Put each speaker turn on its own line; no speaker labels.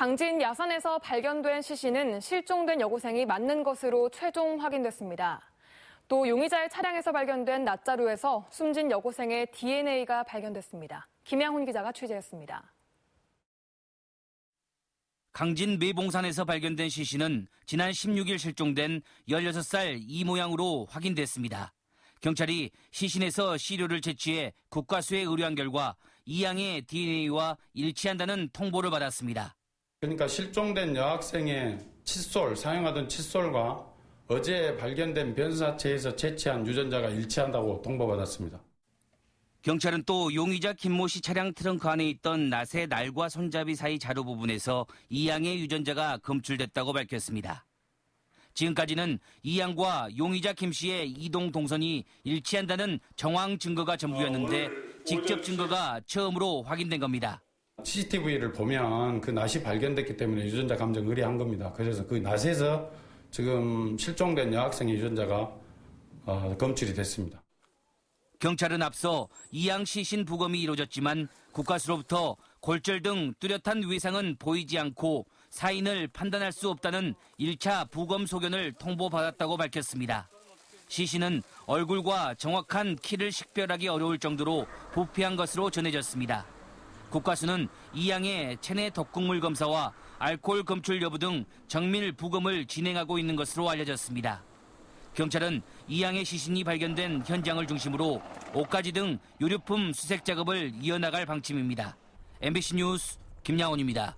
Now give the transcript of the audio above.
강진 야산에서 발견된 시신은 실종된 여고생이 맞는 것으로 최종 확인됐습니다. 또 용의자의 차량에서 발견된 낫자루에서 숨진 여고생의 DNA가 발견됐습니다. 김양훈 기자가 취재했습니다.
강진 매봉산에서 발견된 시신은 지난 16일 실종된 16살 이 모양으로 확인됐습니다. 경찰이 시신에서 시료를 채취해 국과수에 의뢰한 결과 이 양의 DNA와 일치한다는 통보를 받았습니다.
그러니까 실종된 여학생의 칫솔, 사용하던 칫솔과 어제 발견된 변사체에서 채취한 유전자가 일치한다고 통보받았습니다.
경찰은 또 용의자 김모 씨 차량 트렁크 안에 있던 낫의 날과 손잡이 사이 자루 부분에서 이 양의 유전자가 검출됐다고 밝혔습니다. 지금까지는 이 양과 용의자 김 씨의 이동 동선이 일치한다는 정황 증거가 전부였는데 직접 증거가 처음으로 확인된 겁니다.
CCTV를 보면 그 낫이 발견됐기 때문에 유전자 감정 의뢰한 겁니다. 그래서 그 낫에서 지금 실종된 여학생의 유전자가 어, 검출이 됐습니다.
경찰은 앞서 이양 시신 부검이 이루어졌지만 국가수로부터 골절 등 뚜렷한 외상은 보이지 않고 사인을 판단할 수 없다는 1차 부검 소견을 통보받았다고 밝혔습니다. 시신은 얼굴과 정확한 키를 식별하기 어려울 정도로 부패한 것으로 전해졌습니다. 국가수는 이양의 체내 덕국물 검사와 알코올 검출 여부 등 정밀 부검을 진행하고 있는 것으로 알려졌습니다. 경찰은 이양의 시신이 발견된 현장을 중심으로 옷가지 등 유류품 수색 작업을 이어나갈 방침입니다. MBC 뉴스 김양원입니다.